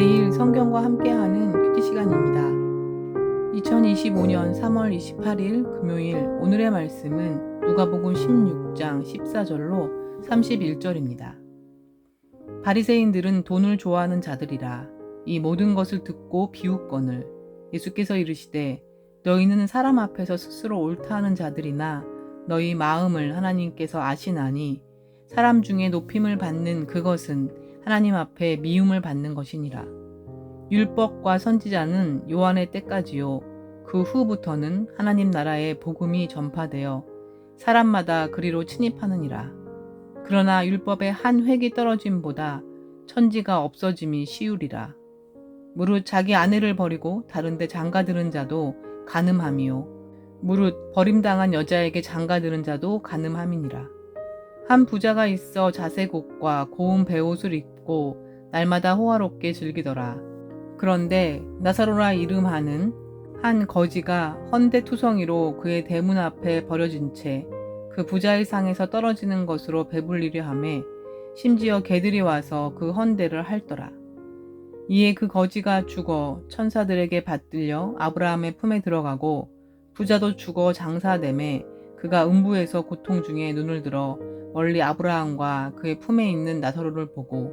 매일 성경과 함께하는 큐티 시간입니다. 2025년 3월 28일 금요일 오늘의 말씀은 누가복음 16장 14절로 31절입니다. 바리새인들은 돈을 좋아하는 자들이라 이 모든 것을 듣고 비웃거늘 예수께서 이르시되 너희는 사람 앞에서 스스로 옳다 하는 자들이나 너희 마음을 하나님께서 아시나니 사람 중에 높임을 받는 그것은 하나님 앞에 미움을 받는 것이니라. 율법과 선지자는 요한의 때까지요. 그 후부터는 하나님 나라의 복음이 전파되어 사람마다 그리로 침입하느니라. 그러나 율법의 한 획이 떨어짐보다 천지가 없어짐이 쉬우리라. 무릇 자기 아내를 버리고 다른데 장가들은 자도 가늠함이요. 무릇 버림당한 여자에게 장가들은 자도 가늠함이니라. 한 부자가 있어 자색 옷과 고운 베옷을 입고 날마다 호화롭게 즐기더라. 그런데 나사로라 이름하는 한 거지가 헌대투성이로 그의 대문 앞에 버려진 채 그 부자의 상에서 떨어지는 것으로 배불리려 하매 심지어 개들이 와서 그 헌대를 핥더라. 이에 그 거지가 죽어 천사들에게 받들려 아브라함의 품에 들어가고 부자도 죽어 장사됨에 그가 음부에서 고통 중에 눈을 들어 멀리 아브라함과 그의 품에 있는 나사로를 보고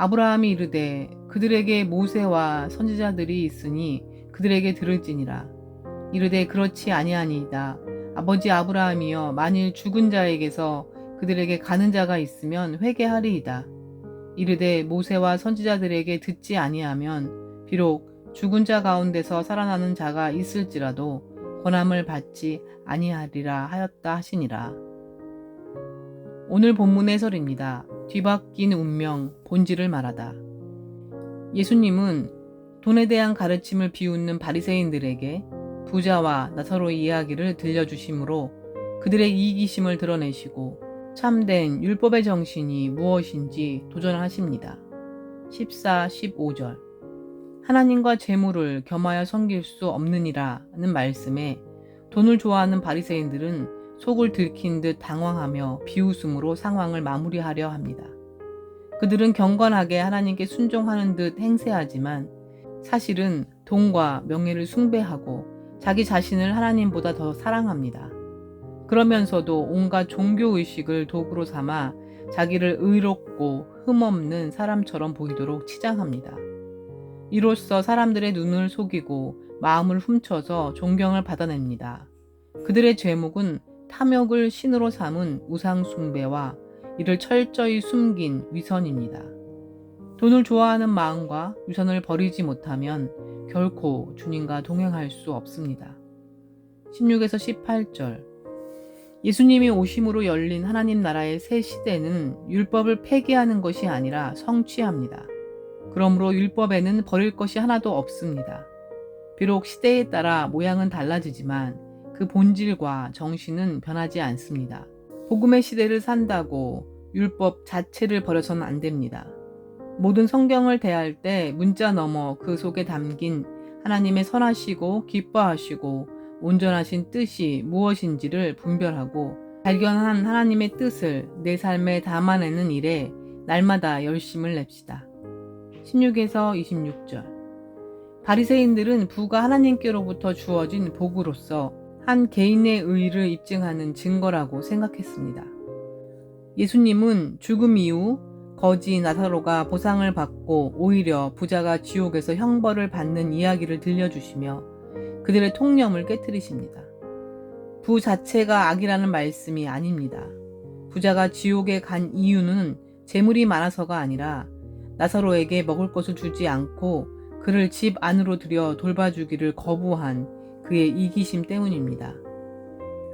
아브라함이 이르되 그들에게 모세와 선지자들이 있으니 그들에게 들을지니라. 이르되 그렇지 아니하니이다. 아버지 아브라함이여 만일 죽은 자에게서 그들에게 가는 자가 있으면 회개하리이다. 이르되 모세와 선지자들에게 듣지 아니하면 비록 죽은 자 가운데서 살아나는 자가 있을지라도 권함을 받지 아니하리라 하였다 하시니라. 오늘 본문 해설입니다. 뒤바뀐 운명, 본질을 말하다. 예수님은 돈에 대한 가르침을 비웃는 바리새인들에게 부자와 나사로의 이야기를 들려주심으로 그들의 이기심을 드러내시고 참된 율법의 정신이 무엇인지 도전하십니다. 14, 15절 하나님과 재물을 겸하여 섬길 수 없느니라는 말씀에 돈을 좋아하는 바리새인들은 속을 들킨 듯 당황하며 비웃음으로 상황을 마무리하려 합니다. 그들은 경건하게 하나님께 순종하는 듯 행세하지만 사실은 돈과 명예를 숭배하고 자기 자신을 하나님보다 더 사랑합니다. 그러면서도 온갖 종교의식을 도구로 삼아 자기를 의롭고 흠없는 사람처럼 보이도록 치장합니다. 이로써 사람들의 눈을 속이고 마음을 훔쳐서 존경을 받아냅니다. 그들의 죄목은 탐욕을 신으로 삼은 우상숭배와 이를 철저히 숨긴 위선입니다. 돈을 좋아하는 마음과 위선을 버리지 못하면 결코 주님과 동행할 수 없습니다. 16에서 18절 예수님이 오심으로 열린 하나님 나라의 새 시대는 율법을 폐기하는 것이 아니라 성취합니다. 그러므로 율법에는 버릴 것이 하나도 없습니다. 비록 시대에 따라 모양은 달라지지만 그 본질과 정신은 변하지 않습니다. 복음의 시대를 산다고 율법 자체를 버려서는 안 됩니다. 모든 성경을 대할 때 문자 넘어 그 속에 담긴 하나님의 선하시고 기뻐하시고 온전하신 뜻이 무엇인지를 분별하고 발견한 하나님의 뜻을 내 삶에 담아내는 일에 날마다 열심을 냅시다. 16에서 26절 바리새인들은 부가 하나님께로부터 주어진 복으로서 한 개인의 의를 입증하는 증거라고 생각했습니다. 예수님은 죽음 이후 거지 나사로가 보상을 받고 오히려 부자가 지옥에서 형벌을 받는 이야기를 들려주시며 그들의 통념을 깨뜨리십니다. 부 자체가 악이라는 말씀이 아닙니다. 부자가 지옥에 간 이유는 재물이 많아서가 아니라 나사로에게 먹을 것을 주지 않고 그를 집 안으로 들여 돌봐주기를 거부한 그의 이기심 때문입니다.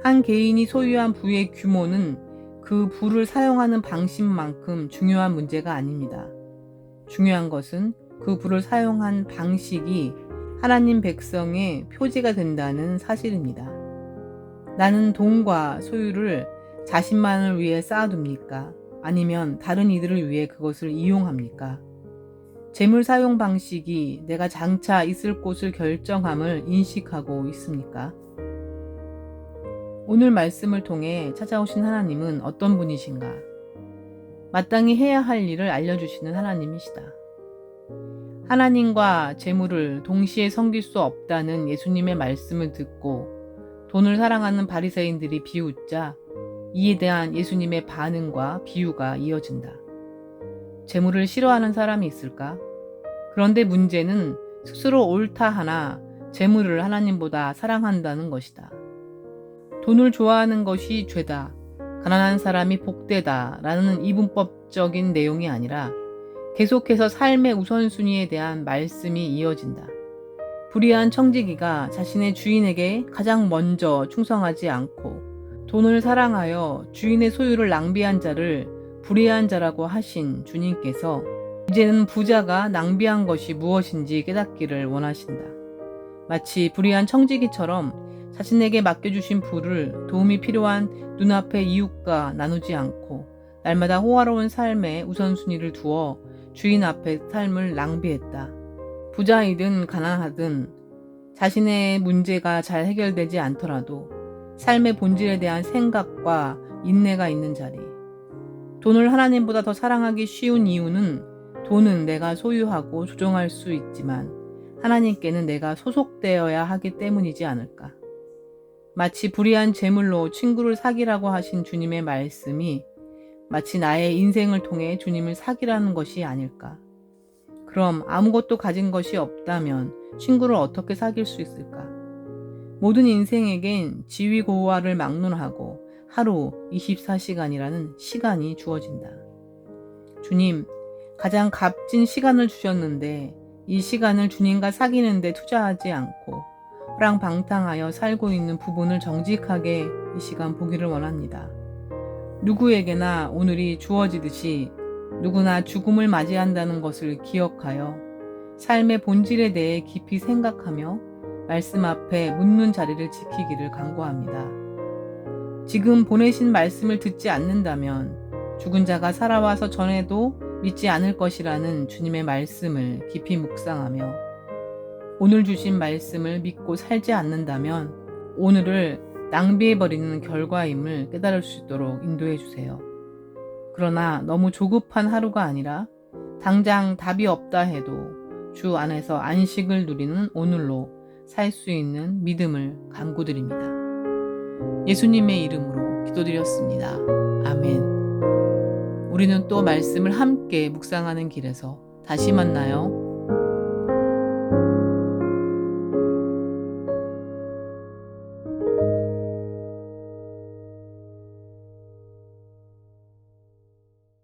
한 개인이 소유한 부의 규모는 그 부를 사용하는 방식만큼 중요한 문제가 아닙니다. 중요한 것은 그 부를 사용한 방식이 하나님 백성의 표지가 된다는 사실입니다. 나는 돈과 소유를 자신만을 위해 쌓아둡니까? 아니면 다른 이들을 위해 그것을 이용합니까? 재물 사용 방식이 내가 장차 있을 곳을 결정함을 인식하고 있습니까? 오늘 말씀을 통해 찾아오신 하나님은 어떤 분이신가? 마땅히 해야 할 일을 알려주시는 하나님이시다. 하나님과 재물을 동시에 섬길 수 없다는 예수님의 말씀을 듣고 돈을 사랑하는 바리새인들이 비웃자 이에 대한 예수님의 반응과 비유가 이어진다. 재물을 싫어하는 사람이 있을까? 그런데 문제는 스스로 옳다 하나 재물을 하나님보다 사랑한다는 것이다. 돈을 좋아하는 것이 죄다. 가난한 사람이 복되다. 라는 이분법적인 내용이 아니라 계속해서 삶의 우선순위에 대한 말씀이 이어진다. 불의한 청지기가 자신의 주인에게 가장 먼저 충성하지 않고 돈을 사랑하여 주인의 소유를 낭비한 자를 불의한 자라고 하신 주님께서 이제는 부자가 낭비한 것이 무엇인지 깨닫기를 원하신다. 마치 불의한 청지기처럼 자신에게 맡겨주신 부를 도움이 필요한 눈앞의 이웃과 나누지 않고 날마다 호화로운 삶에 우선순위를 두어 주인 앞에 삶을 낭비했다. 부자이든 가난하든 자신의 문제가 잘 해결되지 않더라도 삶의 본질에 대한 생각과 인내가 있는 자리. 돈을 하나님보다 더 사랑하기 쉬운 이유는 돈은 내가 소유하고 조종할 수 있지만 하나님께는 내가 소속되어야 하기 때문이지 않을까. 마치 불의한 재물로 친구를 사귀라고 하신 주님의 말씀이 마치 나의 인생을 통해 주님을 사귀라는 것이 아닐까. 그럼 아무것도 가진 것이 없다면 친구를 어떻게 사귈 수 있을까? 모든 인생에겐 지위고하를 막론하고 하루 24시간이라는 시간이 주어진다. 주님, 가장 값진 시간을 주셨는데 이 시간을 주님과 사귀는데 투자하지 않고 호랑방탕하여 살고 있는 부분을 정직하게 이 시간 보기를 원합니다. 누구에게나 오늘이 주어지듯이 누구나 죽음을 맞이한다는 것을 기억하여 삶의 본질에 대해 깊이 생각하며 말씀 앞에 묻는 자리를 지키기를 간구합니다. 지금 보내신 말씀을 듣지 않는다면 죽은 자가 살아와서 전해도 믿지 않을 것이라는 주님의 말씀을 깊이 묵상하며 오늘 주신 말씀을 믿고 살지 않는다면 오늘을 낭비해버리는 결과임을 깨달을 수 있도록 인도해 주세요. 그러나 너무 조급한 하루가 아니라 당장 답이 없다 해도 주 안에서 안식을 누리는 오늘로 살 수 있는 믿음을 간구드립니다. 예수님의 이름으로 기도드렸습니다. 아멘. 우리는 또 말씀을 함께 묵상하는 길에서 다시 만나요.